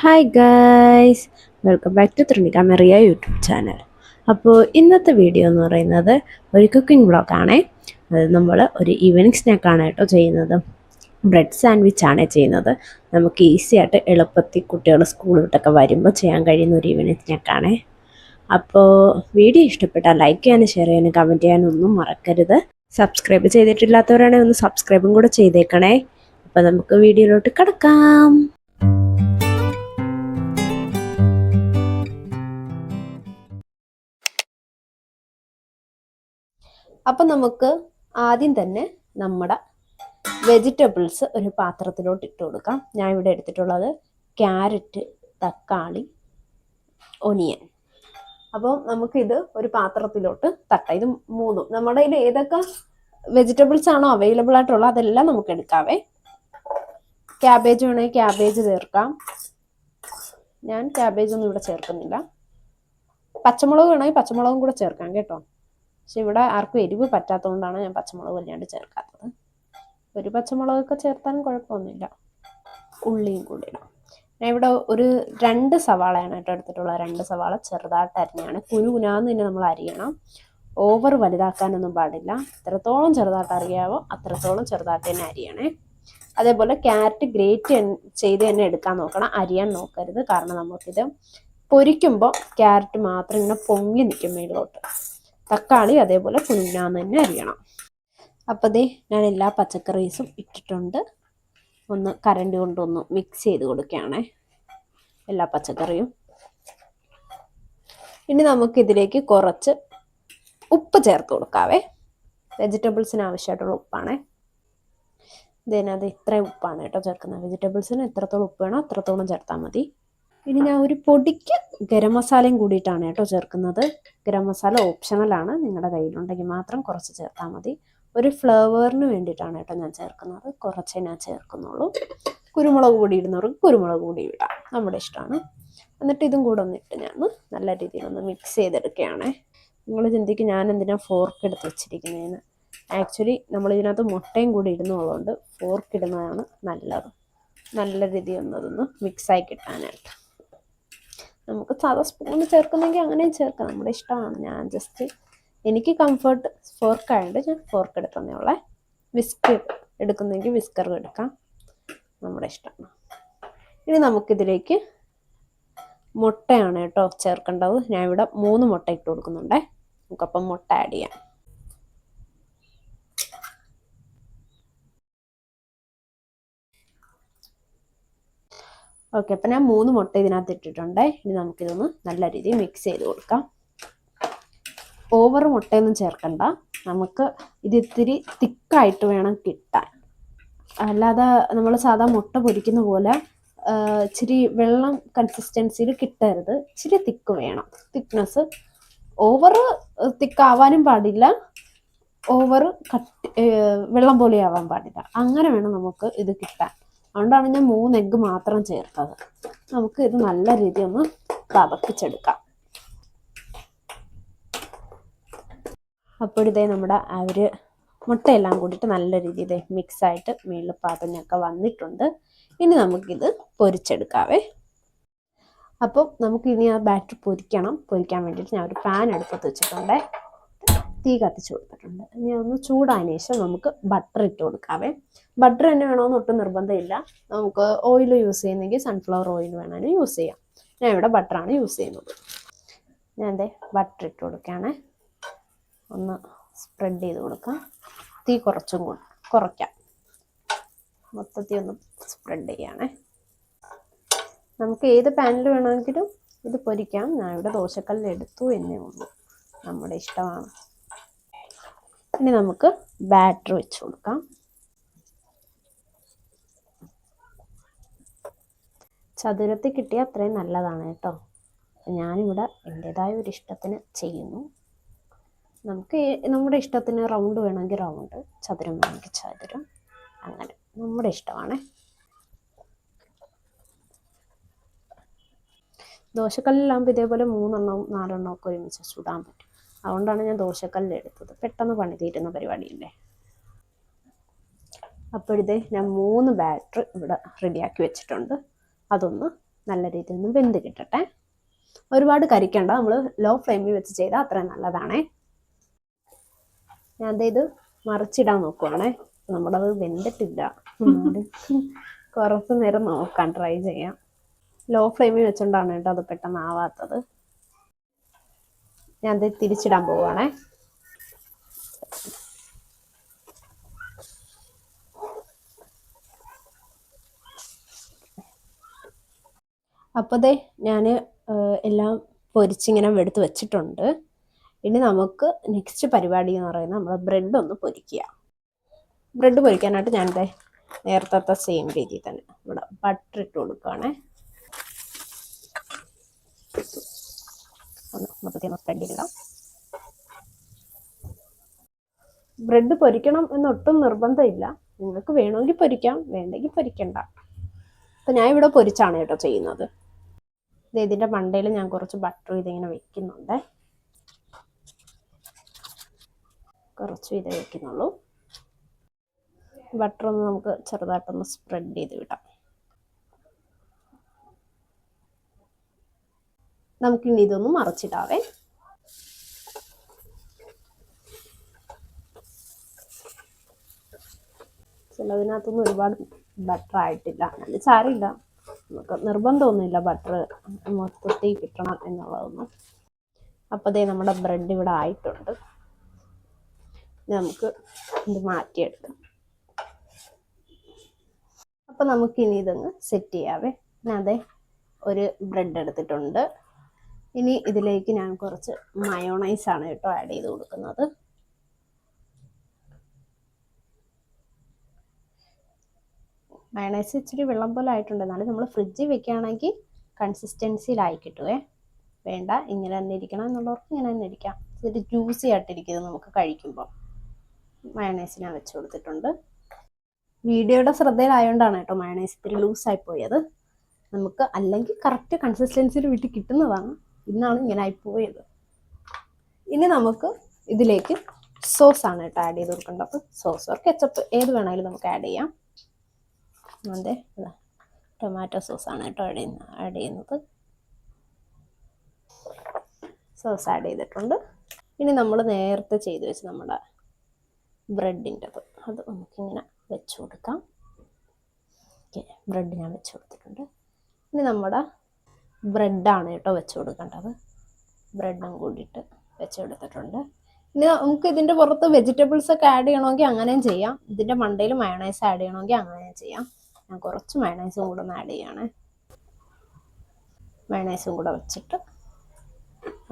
Hi guys welcome back to ത്രിണിക മെറിയ YouTube channel അപ്പോൾ ഇന്നത്തെ വീഡിയോ എന്ന് പറയുന്നത് ഒരു കുക്കിംഗ് വ്ളോഗാണേ അത് നമ്മൾ ഒരു ഈവനിങ് സ്നാക്കാണ് കേട്ടോ ചെയ്യുന്നത്. ബ്രെഡ് സാൻഡ്വിച്ച് ആണ് ചെയ്യുന്നത്. നമുക്ക് ഈസി ആയിട്ട് എളുപ്പത്തിൽ കുട്ടികൾ സ്കൂൾ വിട്ടൊക്കെ വരുമ്പോൾ ചെയ്യാൻ കഴിയുന്ന ഒരു ഈവനിങ് സ്നാക്കാണേ അപ്പോൾ വീഡിയോ ഇഷ്ടപ്പെട്ടാൽ ലൈക്ക് ചെയ്യാനും ഷെയർ ചെയ്യാനും കമന്റ് ചെയ്യാനും ഒന്നും മറക്കരുത്. സബ്സ്ക്രൈബ് ചെയ്തിട്ടില്ലാത്തവരാണെങ്കിൽ ഒന്ന് സബ്സ്ക്രൈബും കൂടെ ചെയ്തേക്കണേ. അപ്പോൾ നമുക്ക് വീഡിയോയിലോട്ട് കിടക്കാം. അപ്പം നമുക്ക് ആദ്യം തന്നെ നമ്മുടെ വെജിറ്റബിൾസ് ഒരു പാത്രത്തിലോട്ട് ഇട്ട് കൊടുക്കാം. ഞാൻ ഇവിടെ എടുത്തിട്ടുള്ളത് ക്യാരറ്റ് തക്കാളി ഒനിയൻ. അപ്പോൾ നമുക്കിത് ഒരു പാത്രത്തിലോട്ട് തട്ട. ഇത് മൂന്നും. നമ്മുടെ ഇതിൽ ഏതൊക്കെ വെജിറ്റബിൾസ് ആണോ അവൈലബിൾ ആയിട്ടുള്ളത് അതെല്ലാം നമുക്ക് എടുക്കാവേ. ക്യാബേജ് വേണമെങ്കിൽ ക്യാബേജ് ചേർക്കാം. ഞാൻ ക്യാബേജ് ഒന്നും ഇവിടെ ചേർക്കുന്നില്ല. പച്ചമുളക് വേണമെങ്കിൽ പച്ചമുളകും കൂടെ ചേർക്കാം കേട്ടോ. പക്ഷെ ഇവിടെ ആർക്കും എരിവ് പറ്റാത്തതുകൊണ്ടാണ് ഞാൻ പച്ചമുളക് വല്ലാണ്ട് ചേർക്കാത്തത്. ഒരു പച്ചമുളകൊക്കെ ചേർത്താലും കുഴപ്പമൊന്നുമില്ല. ഉള്ളിയും കൂടി ഞാൻ ഇവിടെ ഒരു രണ്ട് സവാളയാണ് കേട്ടോ എടുത്തിട്ടുള്ളത്. രണ്ട് സവാള ചെറുതായിട്ട് അരിഞ്ഞാണ്. കുനുകുനാന്ന് തന്നെ നമ്മൾ അരിയണം. ഓവർ വലുതാക്കാനൊന്നും പാടില്ല. എത്രത്തോളം ചെറുതായിട്ട് അറിയാവോ അത്രത്തോളം ചെറുതായിട്ട് തന്നെ അരിയണേ. അതേപോലെ ക്യാരറ്റ് ഗ്രേറ്റ് ചെയ്ത് തന്നെ എടുക്കാൻ നോക്കണം. അരിയാൻ നോക്കരുത്. കാരണം നമുക്കിത് പൊരിക്കുമ്പോൾ ക്യാരറ്റ് മാത്രം ഇങ്ങനെ പൊങ്ങി നിൽക്കും മേളിലോട്ട് തക്കാളി അതേപോലെ കുഞ്ഞാന്ന് തന്നെ അരിയണം. അപ്പോൾ ദേ ഞാൻ എല്ലാ പച്ചക്കറീസും ഇട്ടിട്ടുണ്ട്. ഒന്ന് കരണ്ട് കൊണ്ടൊന്ന് മിക്സ് ചെയ്ത് കൊടുക്കുകയാണേ. എല്ലാ പച്ചക്കറിയും. ഇനി നമുക്കിതിലേക്ക് കുറച്ച് ഉപ്പ് ചേർത്ത് കൊടുക്കാവേ. വെജിറ്റബിൾസിന് ആവശ്യമായിട്ടുള്ള ഉപ്പാണേ. ഇതിനകത്ത് ഇത്രയും ഉപ്പാണ് കേട്ടോ ചേർക്കുന്നത്. വെജിറ്റബിൾസിന് എത്രത്തോളം ഉപ്പ് വേണോ അത്രത്തോളം ചേർത്താൽ മതി. ഇനി ഞാൻ ഒരു പൊടിക്ക് ഗരം മസാലയും കൂടിയിട്ടാണ് കേട്ടോ ചേർക്കുന്നത്. ഗരം മസാല ഓപ്ഷണലാണ് നിങ്ങളുടെ കയ്യിലുണ്ടെങ്കിൽ മാത്രം കുറച്ച് ചേർത്താൽ മതി. ഒരു ഫ്ലേവറിന് വേണ്ടിയിട്ടാണ് കേട്ടോ ഞാൻ ചേർക്കുന്നത്. കുറച്ചേ ഞാൻ ചേർക്കുന്നുള്ളൂ. കുരുമുളക് പൊടി ഇടുന്നവർക്ക് കുരുമുളക് പൊടി ഇടാം. നമ്മുടെ ഇഷ്ടമാണ്. എന്നിട്ട് ഇതും കൂടെ ഒന്നിട്ട് ഞാൻ നല്ല രീതിയിൽ ഒന്ന് മിക്സ് ചെയ്തെടുക്കുകയാണ്. നിങ്ങൾ ചിന്തിക്കും ഞാൻ എന്തിനാണ് ഫോർക്ക് എടുത്ത് വെച്ചിരിക്കുന്നതെന്ന് ആക്ച്വലി നമ്മൾ ഇതിനകത്ത് മുട്ടയും കൂടി ഇടുന്നുള്ളതുകൊണ്ട് ഫോർക്ക് ഇടുന്നതാണ് നല്ലത്. നല്ല രീതിയിൽ ഒന്നതൊന്ന് മിക്സായി കിട്ടാനായിട്ട്. നമുക്ക് സാധാ സ്പൂണിൽ ചേർക്കുന്നെങ്കിൽ അങ്ങനെയും ചേർക്കാം. നമ്മുടെ ഇഷ്ടമാണ്. ഞാൻ ജസ്റ്റ് എനിക്ക് കംഫർട്ട് ഫോർക്ക് ആയതുകൊണ്ട് ഞാൻ ഫോർക്ക് എടുക്കുന്നേ ഉള്ളേ. വിസ്ക് എടുക്കുന്നെങ്കിൽ വിസ്കർ എടുക്കാം. നമ്മുടെ ഇഷ്ടമാണ് ഇനി നമുക്കിതിലേക്ക് മുട്ടയാണ് കേട്ടോ ചേർക്കേണ്ടത്. ഞാൻ ഇവിടെ മൂന്ന് മുട്ട ഇട്ട് കൊടുക്കുന്നുണ്ടേ. നമുക്കപ്പം മുട്ട ആഡ് ചെയ്യാം. ഓക്കെ അപ്പം ഞാൻ മൂന്ന് മുട്ട ഇതിനകത്ത് ഇട്ടിട്ടുണ്ട്. ഇനി നമുക്കിതൊന്ന് നല്ല രീതിയിൽ മിക്സ് ചെയ്ത് കൊടുക്കാം. ഓവർ മുട്ടയൊന്നും ചേർക്കണ്ട. നമുക്ക് ഇത് ഇത്തിരി തിക്കായിട്ട് വേണം കിട്ടാൻ. അല്ലാതെ നമ്മൾ സാധാ മുട്ട പൊരിക്കുന്ന പോലെ ഇച്ചിരി വെള്ളം കൺസിസ്റ്റൻസിയിൽ കിട്ടരുത്. ഇച്ചിരി തിക്ക് വേണം. തിക്നെസ് ഓവർ തിക്കാവാനും പാടില്ല. ഓവർ കട്ട് വെള്ളം പോലെ ആവാൻ പാടില്ല. അങ്ങനെ വേണം നമുക്ക് ഇത് കിട്ടാൻ. അതുകൊണ്ടാണ് ഞാൻ മൂന്ന് എഗ്ഗ് മാത്രം ചേർത്തത്. നമുക്ക് ഇത് നല്ല രീതിയിൽ ഒന്ന് തതപ്പിച്ചെടുക്കാം അപ്പോൾ ഇതേ നമ്മുടെ ഒരു മുട്ടയെല്ലാം കൂടിയിട്ട് നല്ല രീതിയിൽ മിക്സായിട്ട് മേളിൽ പാതഞ്ഞൊക്കെ വന്നിട്ടുണ്ട്. ഇനി നമുക്കിത് പൊരിച്ചെടുക്കാവേ. അപ്പം നമുക്ക് ഇനി ആ ബാറ്റർ പൊരിക്കണം. പൊരിക്കാൻ വേണ്ടിയിട്ട് ഞാൻ ഒരു പാൻ എടുപ്പത്ത് വെച്ചിട്ടുണ്ടേ. തീ കത്തിച്ച് കൊടുത്തിട്ടുണ്ട്. ഇനി ഒന്ന് ചൂടായതിനു ശേഷം നമുക്ക് ബട്ടർ ഇട്ട് കൊടുക്കാവേ. ബട്ടർ തന്നെ വേണമെന്ന് ഒട്ടും നിർബന്ധമില്ല. നമുക്ക് ഓയിൽ യൂസ് ചെയ്യുന്നെങ്കിൽ സൺഫ്ലവർ ഓയിൽ വേണമെങ്കിൽ യൂസ് ചെയ്യാം. ഞാൻ ഇവിടെ ബട്ടറാണ് യൂസ് ചെയ്യുന്നത്. ഞാൻ എന്തേ ബട്ടർ ഇട്ട് കൊടുക്കുകയാണേ ഒന്ന് സ്പ്രെഡ് ചെയ്ത് കൊടുക്കാം. തീ കുറച്ചും കുറയ്ക്കാം. മൊത്തത്തിൽ ഒന്ന് സ്പ്രെഡ് ചെയ്യണേ. നമുക്ക് ഏത് പാനിൽ വേണമെങ്കിലും ഇത് പൊരിക്കാം. ഞാൻ ഇവിടെ ദോശക്കല്ലിൽ എടുത്തു എന്നേ ഉള്ളൂ. നമ്മുടെ ഇഷ്ടമാണ്. ഇനി നമുക്ക് ബാറ്റർ വെച്ച് കൊടുക്കാം. ചതുരത്തിൽ കിട്ടിയാൽ അത്രയും നല്ലതാണ് കേട്ടോ. ഞാനിവിടെ എന്റെതായ ഒരു ഇഷ്ടത്തിന് ചെയ്യുന്നു. നമുക്ക് നമ്മുടെ ഇഷ്ടത്തിന് റൗണ്ട് വേണമെങ്കിൽ റൗണ്ട് ചതുരം വേണമെങ്കിൽ ചതുരം അങ്ങനെ നമ്മുടെ ഇഷ്ടമാണ്. ദോശക്കല്ലിലാകുമ്പോൾ ഇതേപോലെ മൂന്നെണ്ണവും നാലെണ്ണവും ഒക്കെ ഒരുമിച്ച് ചൂടാൻ പറ്റും. അതുകൊണ്ടാണ് ഞാൻ ദോശക്കല്ല് എടുത്തത്. പെട്ടെന്ന് പണി തീരുന്ന പരിപാടിയല്ലേ? അപ്പോഴത്തെ ഞാൻ മൂന്ന് ബാറ്റർ ഇവിടെ റെഡിയാക്കി വെച്ചിട്ടുണ്ട്. അതൊന്ന് നല്ല രീതിയിൽ ഒന്ന് വെന്ത് കിട്ടട്ടെ. ഒരുപാട് കരിക്കണ്ട നമ്മൾ ലോ ഫ്ലെയിമിൽ വെച്ച് ചെയ്താൽ അത്രയും നല്ലതാണേ. ഞാൻ ഇത് മറിച്ചിടാൻ നോക്കുവാണേ. നമ്മളത് വെന്തിട്ടില്ല. കുറച്ച് നേരം നോക്കാം ട്രൈ ചെയ്യാം. ലോ ഫ്ലെയിമിൽ വെച്ചോണ്ടാണ് കേട്ടോ അത് പെട്ടെന്ന് ആവാത്തത്. ഞാൻ ഇത് തിരിച്ചിടാൻ പോവുകയാണേ അപ്പോൾ ദേ ഞാൻ എല്ലാം പൊരിച്ചിങ്ങനെ എടുത്ത് വെച്ചിട്ടുണ്ട്. ഇനി നമുക്ക് നെക്സ്റ്റ് പരിപാടി എന്ന് പറയുന്നത് നമ്മൾ ബ്രെഡ് ഒന്ന് പൊരിക്കുക. ബ്രെഡ് പൊരിക്കാനായിട്ട് ഞാൻ ദേ നേരത്തെ സെയിം രീതിയിൽ തന്നെ ഇവിടെ ബട്ടർ ഇട്ട് കൊടുക്കുകയാണേ ഒന്ന് മൊത്തത്തിൽ ഒന്ന് സ്പ്രെഡ് ചെയ്തിടാം. ബ്രെഡ് പൊരിക്കണം എന്നൊട്ടും നിർബന്ധമില്ല. നിങ്ങൾക്ക് വേണമെങ്കിൽ പൊരിക്കാം വേണ്ടെങ്കിൽ പൊരിക്കണ്ട. അപ്പം ഞാൻ ഇവിടെ പൊരിച്ചാണ് കേട്ടോ ചെയ്യുന്നത്. ഇതിന്റെ മണ്ടയിൽ ഞാൻ കുറച്ച് ബട്ടർ ഇതിങ്ങനെ വെക്കുന്നുണ്ട്. കുറച്ച് ഇത് വെക്കുന്നുള്ളൂ. ബട്ടർ ഒന്ന് നമുക്ക് ചെറുതായിട്ടൊന്ന് സ്പ്രെഡ് ചെയ്ത് വിടാം. നമുക്കിനി ഇതൊന്ന് മറച്ചിടാവേ. ചിലതിനകത്തൊന്നും ഒരുപാട് ബട്ടർ ആയിട്ടില്ല. അല്ല സാരമില്ല നമുക്ക് നിർബന്ധമൊന്നുമില്ല ബട്ടർ മൊത്തത്തിൽ കിട്ടണം എന്നുള്ളതൊന്നും. അപ്പോൾ ദേ നമ്മുടെ ബ്രെഡ് ഇവിടെ ആയിട്ടുണ്ട്. നമുക്ക് ഇത് മാറ്റിയെടുക്കാം. അപ്പോൾ നമുക്കിനി ഇതൊന്ന് സെറ്റ് ചെയ്യാവേ. അതെ ഒരു ബ്രെഡ് എടുത്തിട്ടുണ്ട്. ഇനി ഇതിലേക്ക് ഞാൻ കുറച്ച് മയോണൈസ് ആണ് കേട്ടോ ആഡ് ചെയ്ത് കൊടുക്കുന്നത്. മയണൈസ് ഇച്ചിരി വെള്ളം പോലെ ആയിട്ടുണ്ട്. എന്നാലും നമ്മൾ ഫ്രിഡ്ജിൽ വെക്കുകയാണെങ്കിൽ കൺസിസ്റ്റൻസിയിലായി കിട്ടുവേ. വേണ്ട ഇങ്ങനെ തന്നെ ഇരിക്കണം എന്നുള്ളവർക്ക് ഇങ്ങനെ തന്നെ ഇരിക്കാം. ഇതൊരു ജ്യൂസി ആയിട്ടിരിക്കുന്നത് നമുക്ക് കഴിക്കുമ്പോൾ മയണൈസ് ഞാൻ വെച്ച് കൊടുത്തിട്ടുണ്ട്. വീഡിയോയുടെ ശ്രദ്ധയിലായതുകൊണ്ടാണ് കേട്ടോ മയണൈസ് ഇത്തിരി ലൂസായി പോയത്. നമുക്ക് അല്ലെങ്കിൽ കറക്റ്റ് കൺസിസ്റ്റൻസിയിൽ വീട്ടിൽ കിട്ടുന്നതാണ്. ഇന്നാണ് ഇങ്ങനെ ആയിപ്പോയത് ഇനി നമുക്ക് ഇതിലേക്ക് സോസ് ആണ് കേട്ടോ ആഡ് ചെയ്ത് കൊടുക്കേണ്ടത്. സോസ് ഓർ കെച്ചപ്പ് ഏത് വേണമെങ്കിലും നമുക്ക് ആഡ് ചെയ്യാം. അതെ ടൊമാറ്റോ സോസാണ് കേട്ടോ ആഡ് ചെയ്യുന്ന ആഡ് ചെയ്യുന്നത്. സോസ് ആഡ് ചെയ്തിട്ടുണ്ട്. ഇനി നമ്മൾ നേരത്തെ ചെയ്ത് വെച്ച് നമ്മുടെ ബ്രെഡിന്റെത് അത് നമുക്കിങ്ങനെ വെച്ച് കൊടുക്കാം. ഓക്കെ ബ്രെഡ് ഞാൻ വെച്ച് കൊടുത്തിട്ടുണ്ട്. ഇനി നമ്മുടെ ബ്രെഡാണ് കേട്ടോ വെച്ച് കൊടുക്കേണ്ടത്. ബ്രെഡും കൂടിയിട്ട് വെച്ച് കൊടുത്തിട്ടുണ്ട്. ഇനി നമുക്ക് ഇതിന്റെ പുറത്ത് വെജിറ്റബിൾസ് ഒക്കെ ആഡ് ചെയ്യണമെങ്കിൽ അങ്ങനെയും ചെയ്യാം. ഇതിന്റെ മണ്ടയിൽ മയണൈസ് ആഡ് ചെയ്യണമെങ്കിൽ അങ്ങനെയും ചെയ്യാം. ഞാൻ കുറച്ച് മയണൈസും കൂടെ ഒന്ന് ആഡ് ചെയ്യാണ്. മയണൈസും കൂടെ വെച്ചിട്ട്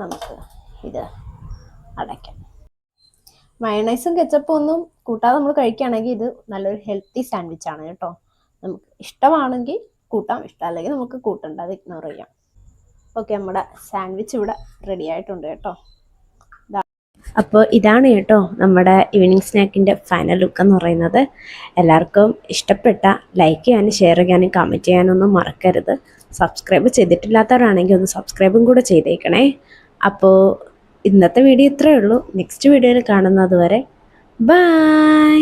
നമുക്ക് ഇത് അടയ്ക്കാം. മയണൈസും കെച്ചപ്പും ഒന്നും കൂട്ടാതെ നമ്മൾ കഴിക്കുകയാണെങ്കിൽ ഇത് നല്ലൊരു ഹെൽത്തി സാൻഡ്വിച്ച് ആണ് കേട്ടോ. നമുക്ക് ഇഷ്ടമാണെങ്കിൽ കൂട്ടാം ഇഷ്ടമല്ലെങ്കിൽ നമുക്ക് കൂട്ടണ്ട അത് ഇഗ്നോർ ചെയ്യാം. ഓക്കെ നമ്മുടെ സാൻഡ്വിച്ച് ഇവിടെ റെഡി ആയിട്ടുണ്ട് കേട്ടോ. അപ്പോൾ ഇതാണ് കേട്ടോ നമ്മുടെ ഈവനിങ് സ്നാക്കിന്റെ ഫൈനൽ ലുക്ക് എന്ന് പറയുന്നത്. എല്ലാവർക്കും ഇഷ്ടപ്പെട്ട ലൈക്ക് ചെയ്യാനും ഷെയർ ചെയ്യാനും കമന്റ് ചെയ്യാനൊന്നും മറക്കരുത്. സബ്സ്ക്രൈബ് ചെയ്തിട്ടില്ലാത്തവരാണെങ്കിൽ ഒന്ന് സബ്സ്ക്രൈബും കൂടെ ചെയ്തേക്കണേ. അപ്പോൾ ഇന്നത്തെ വീഡിയോ ഇത്രയേ ഉള്ളൂ. നെക്സ്റ്റ് വീഡിയോയിൽ കാണുന്നത് വരെ ബൈ